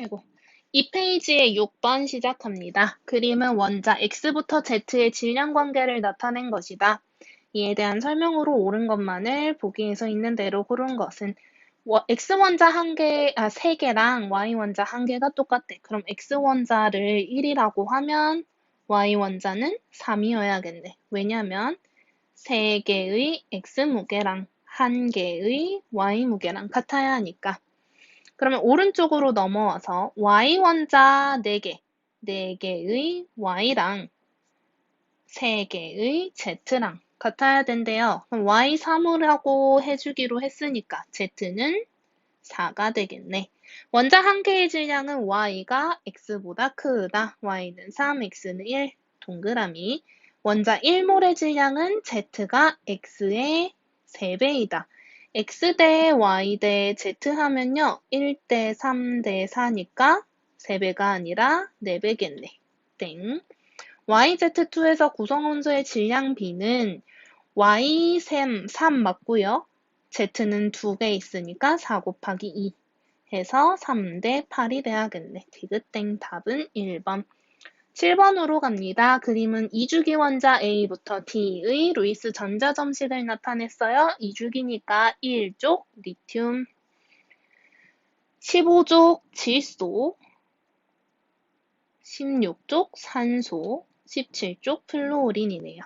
아이고. 이 페이지의 6번 시작합니다. 그림은 원자 x부터 z의 질량 관계를 나타낸 것이다. 이에 대한 설명으로 옳은 것만을 보기에서 있는 대로 고른 것은 x 원자 한 개, 아, 세 개랑 y 원자 한 개가 똑같대. 그럼 x 원자를 1이라고 하면 y 원자는 3이어야겠네. 왜냐면 세 개의 x 무게랑 한 개의 y 무게랑 같아야 하니까. 그러면 오른쪽으로 넘어와서 y 원자 4개, 4개의 y랑 3개의 z랑 같아야 된대요. 그럼 y 3으라고 해주기로 했으니까 z는 4가 되겠네. 원자 한 개의 질량은 y가 x보다 크다. y는 3, x는 1. 동그라미. 원자 1몰의 질량은 z가 x의 3배이다. X 대 y 대 z 하면요. 1대 3대 4니까 3배가 아니라 4배겠네. 땡. YZ2에서 구성원소의 질량 B는 Y3, 3 맞고요. Z는 2개 있으니까 4 곱하기 2 해서 3대 8이 돼야겠네. 디귿땡 답은 1번. 7번으로 갑니다. 그림은 2주기 원자 A부터 T의 루이스 전자점식을 나타냈어요. 2주기니까 1쪽 리튬, 15쪽 질소, 16쪽 산소, 17쪽 플루오린이네요.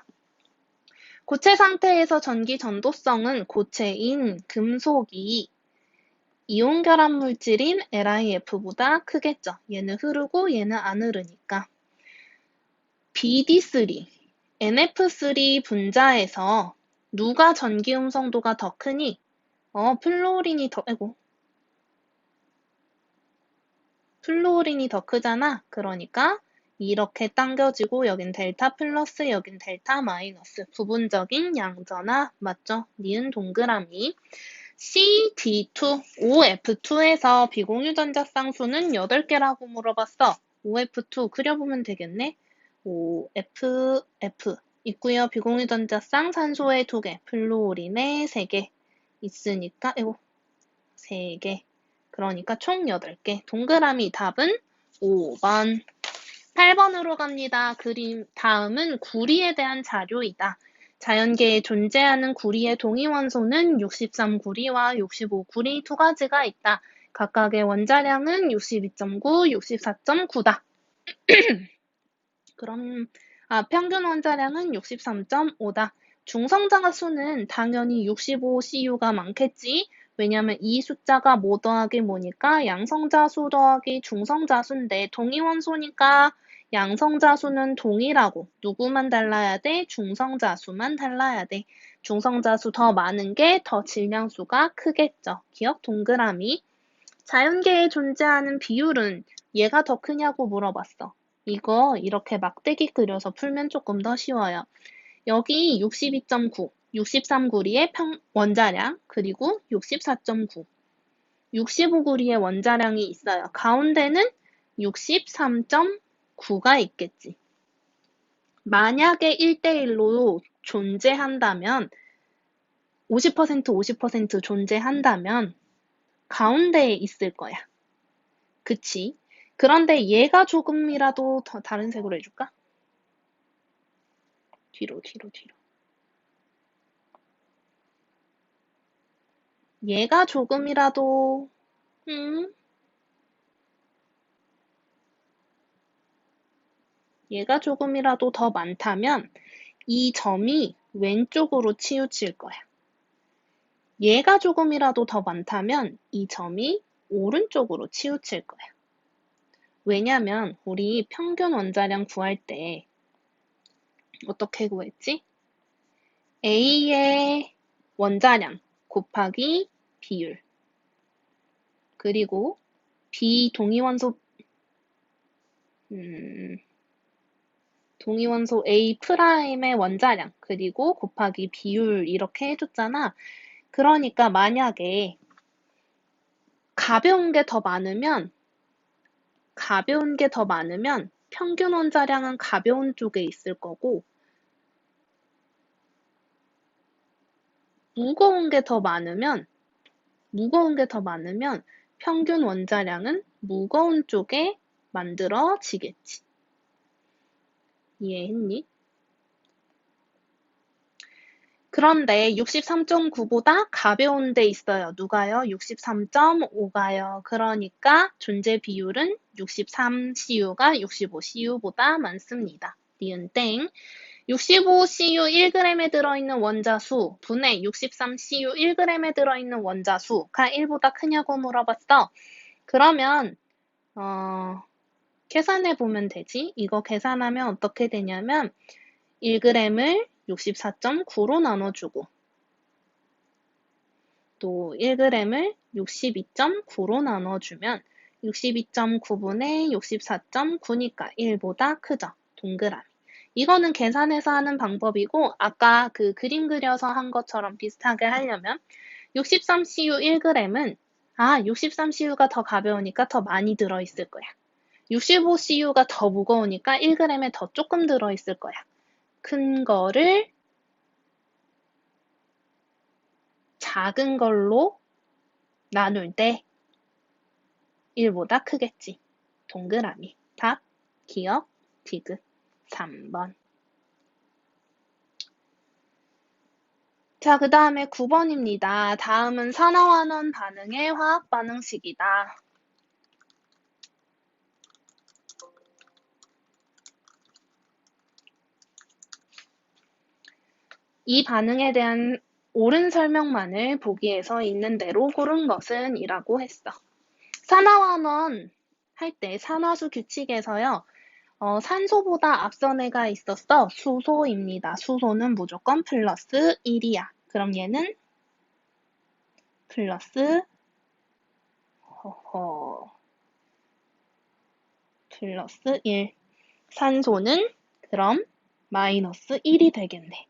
고체 상태에서 전기 전도성은 고체인 금속이 이온 결합 물질인 LiF보다 크겠죠. 얘는 흐르고 얘는 안 흐르니까. BD3, NF3 분자에서 누가 전기 음성도가 더 크니? 어, 플로린이 더, 아이고. 플로린이 더 크잖아. 그러니까 이렇게 당겨지고 여긴 델타 플러스 여긴 델타 마이너스 부분적인 양전화 맞죠? 니은 동그라미 CD2, OF2에서 비공유 전자 쌍수는 8개라고 물어봤어. OF2 그려보면 되겠네. O, F, F 있고요. 비공유 전자쌍 산소에 2개, 플루오린에 3개 있으니까 이거 3개. 그러니까 총 8개. 동그라미 답은 5번. 8번으로 갑니다. 그림 다음은 구리에 대한 자료이다. 자연계에 존재하는 구리의 동위원소는 63구리와 65구리 두 가지가 있다. 각각의 원자량은 62.9, 64.9다. 그럼 아, 평균 원자량은 63.5다. 중성자가 수는 당연히 65CU가 많겠지. 왜냐면 이 숫자가 뭐 더하기 뭐니까 양성자 수 더하기 중성자 수인데 동위원소니까 양성자 수는 동일하고 누구만 달라야 돼? 중성자 수만 달라야 돼. 중성자 수 더 많은 게 더 질량수가 크겠죠. 기억 동그라미. 자연계에 존재하는 비율은 얘가 더 크냐고 물어봤어. 이거 이렇게 막대기 그려서 풀면 조금 더 쉬워요. 여기 62.9, 63구리의 평, 원자량, 그리고 64.9, 65구리의 원자량이 있어요. 가운데는 63.9가 있겠지. 만약에 1대1로 존재한다면 50% 50% 존재한다면 가운데에 있을 거야. 그치? 그런데 얘가 조금이라도 더 다른 색으로 해줄까? 뒤로, 뒤로, 뒤로. 얘가 조금이라도, 음, 얘가 조금이라도 더 많다면 이 점이 왼쪽으로 치우칠 거야. 얘가 조금이라도 더 많다면 이 점이 오른쪽으로 치우칠 거야. 왜냐면 우리 평균 원자량 구할 때 어떻게 구했지? A의 원자량 곱하기 비율 그리고 B 동위원소 음, 동위원소 A 프라임의 원자량 그리고 곱하기 비율 이렇게 해줬잖아. 그러니까 만약에 가벼운 게 더 많으면 가벼운 게 더 많으면 평균 원자량은 가벼운 쪽에 있을 거고 무거운 게 더 많으면 무거운 게 더 많으면 평균 원자량은 무거운 쪽에 만들어지겠지. 이해했니? 그런데 63.9보다 가벼운 데 있어요. 누가요? 63.5가요. 그러니까 존재 비율은 63CU가 65CU보다 많습니다. 니은 땡. 65CU 1g에 들어있는 원자수 분의 63CU 1g에 들어있는 원자수가 1보다 크냐고 물어봤어. 그러면 어, 계산해 보면 되지. 이거 계산하면 어떻게 되냐면 1g을 64.9로 나눠주고 또 1g을 62.9로 나눠주면 62.9분의 64.9니까 1보다 크죠. 동그라미. 이거는 계산해서 하는 방법이고 아까 그 그림 그려서 한 것처럼 비슷하게 하려면 63CU 1g은 아 63CU가 더 가벼우니까 더 많이 들어있을 거야. 65CU가 더 무거우니까 1g에 더 조금 들어있을 거야. 큰 거를 작은 걸로 나눌 때 1보다 크겠지. 동그라미. 답, 기억, 디귿. 3번. 자, 그 다음에 9번입니다. 다음은 산화환원 반응의 화학 반응식이다. 이 반응에 대한 옳은 설명만을 보기에서 있는 대로 고른 것은 이라고 했어. 산화환원 할 때 산화수 규칙에서요. 어, 산소보다 앞선 애가 있었어. 수소입니다. 수소는 무조건 플러스 1이야. 그럼 얘는 플러스 허허 플러스 1. 산소는 그럼 마이너스 1이 되겠네.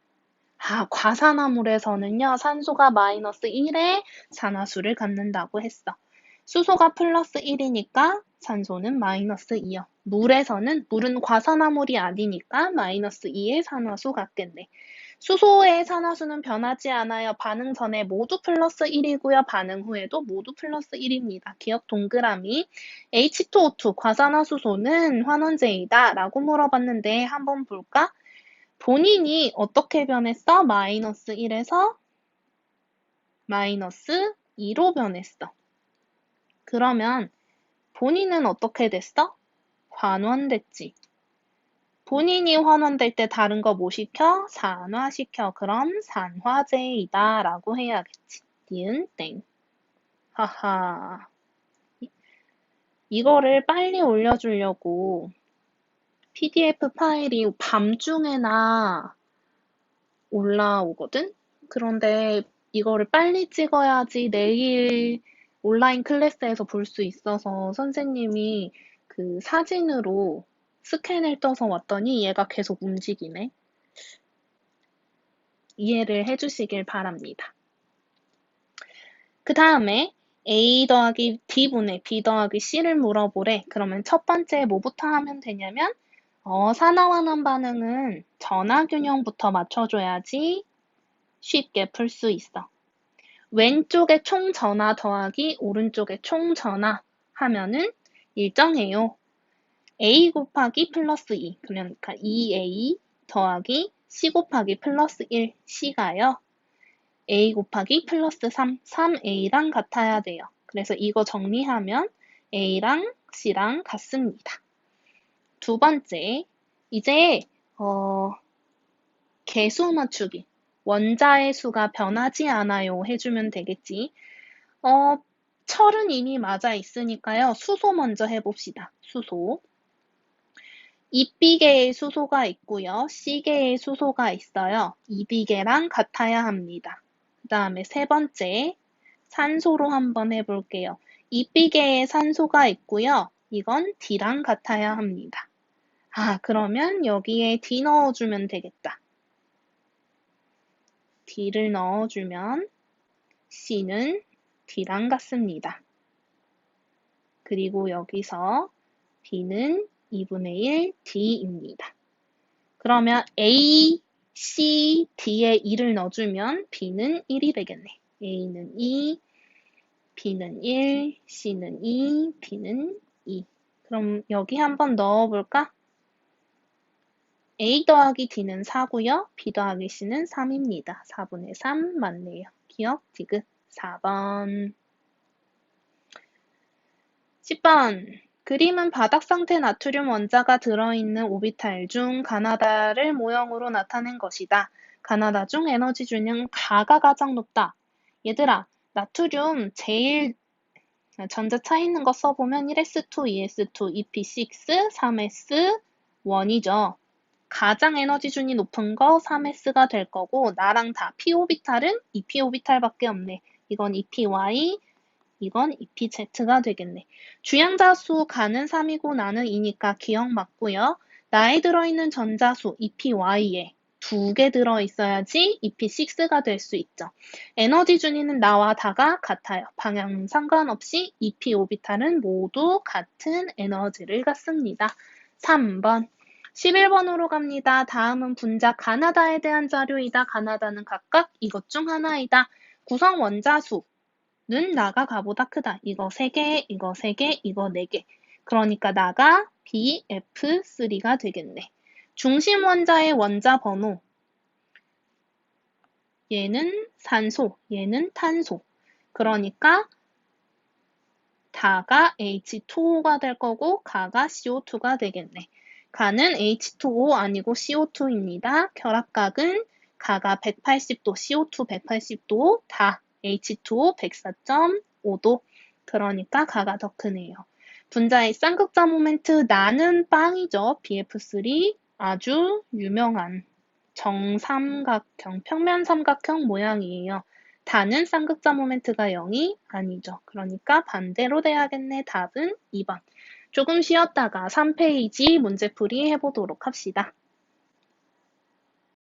아, 과산화물에서는요, 산소가 마이너스 1의 산화수를 갖는다고 했어. 수소가 플러스 1이니까 산소는 마이너스 2요. 물에서는 물은 과산화물이 아니니까 마이너스 2의 산화수 같겠네. 수소의 산화수는 변하지 않아요. 반응 전에 모두 플러스 1이고요. 반응 후에도 모두 플러스 1입니다. 기억 동그라미. H2O2 과산화수소는 환원제이다 라고 물어봤는데 한번 볼까? 본인이 어떻게 변했어? 마이너스 1에서 마이너스 2로 변했어. 그러면 본인은 어떻게 됐어? 환원됐지. 본인이 환원될 때 다른 거 뭐 시켜? 산화시켜. 그럼 산화제이다 라고 해야겠지. 니은 땡. 하하. 이거를 빨리 올려주려고 PDF 파일이 밤중에나 올라오거든? 그런데 이거를 빨리 찍어야지 내일 온라인 클래스에서 볼 수 있어서 선생님이 그 사진으로 스캔을 떠서 왔더니 얘가 계속 움직이네. 이해를 해주시길 바랍니다. 그 다음에 A 더하기 D분의 B 더하기 C를 물어보래. 그러면 첫 번째 뭐부터 하면 되냐면 어, 산화환원 반응은 전화균형부터 맞춰줘야지 쉽게 풀 수 있어. 왼쪽에 총전화 더하기 오른쪽에 총전화 하면은 일정해요. a 곱하기 플러스 2, 그러니까 2a 더하기 c 곱하기 플러스 1, c가요. a 곱하기 플러스 3, 3a랑 같아야 돼요. 그래서 이거 정리하면 a랑 c랑 같습니다. 두 번째, 이제 어, 개수 맞추기. 원자의 수가 변하지 않아요 해주면 되겠지. 어, 철은 이미 맞아 있으니까요. 수소 먼저 해봅시다. 수소. 이비계의 수소가 있고요. C계의 수소가 있어요. 이비계랑 같아야 합니다. 그 다음에 세 번째, 산소로 한번 해볼게요. 이비계의 산소가 있고요. 이건 D랑 같아야 합니다. 아, 그러면 여기에 D 넣어주면 되겠다. D를 넣어주면 C는 D랑 같습니다. 그리고 여기서 B는 2분의 1 D입니다. 그러면 A, C, D에 2를 넣어주면 B는 1이 되겠네. A는 2, B는 1, C는 2, B는 2. 그럼 여기 한번 넣어볼까? A 더하기 D는 4고요. B 더하기 C는 3입니다. 4분의 3 맞네요. 기억, 디귿. 4번. 10번. 그림은 바닥 상태 나트륨 원자가 들어있는 오비탈 중 가나다를 모형으로 나타낸 것이다. 가나다 중 에너지 균형 가가 가장 높다. 얘들아, 나트륨 제일 전자 차 있는 거 써보면 1s2, 2s2, 2p6, 3s, 1이죠. 가장 에너지 준이 높은 거 3s가 될 거고 나랑 다 p 오비탈은 2p 오비탈밖에 없네. 이건 2py, 이건 2pz가 되겠네. 주양자 수 가는 3이고 나는 2니까 기억 맞고요. 나에 들어있는 전자수 2py에 두 개 들어있어야지 EP6가 될 수 있죠. 에너지 준위는 나와 다가 같아요. 방향 상관없이 EP 오비탈은 모두 같은 에너지를 갖습니다. 3번. 11번으로 갑니다. 다음은 분자 가나다에 대한 자료이다. 가나다는 각각 이것 중 하나이다. 구성 원자수 는 나가 가보다 크다. 이거 3개, 이거 3개, 이거 4개. 그러니까 나가 BF3가 되겠네. 중심 원자의 원자 번호. 얘는 산소, 얘는 탄소. 그러니까 다가 H2O가 될 거고 가가 CO2가 되겠네. 가는 H2O 아니고 CO2입니다. 결합각은 가가 180도, CO2 180도, 다 H2O 104.5도. 그러니까 가가 더 크네요. 분자의 쌍극자 모멘트 나는 빵이죠. BF3 아주 유명한 정삼각형, 평면 삼각형 모양이에요. 다는 쌍극자 모멘트가 0이 아니죠. 그러니까 반대로 돼야겠네. 답은 2번. 조금 쉬었다가 3페이지 문제풀이 해보도록 합시다.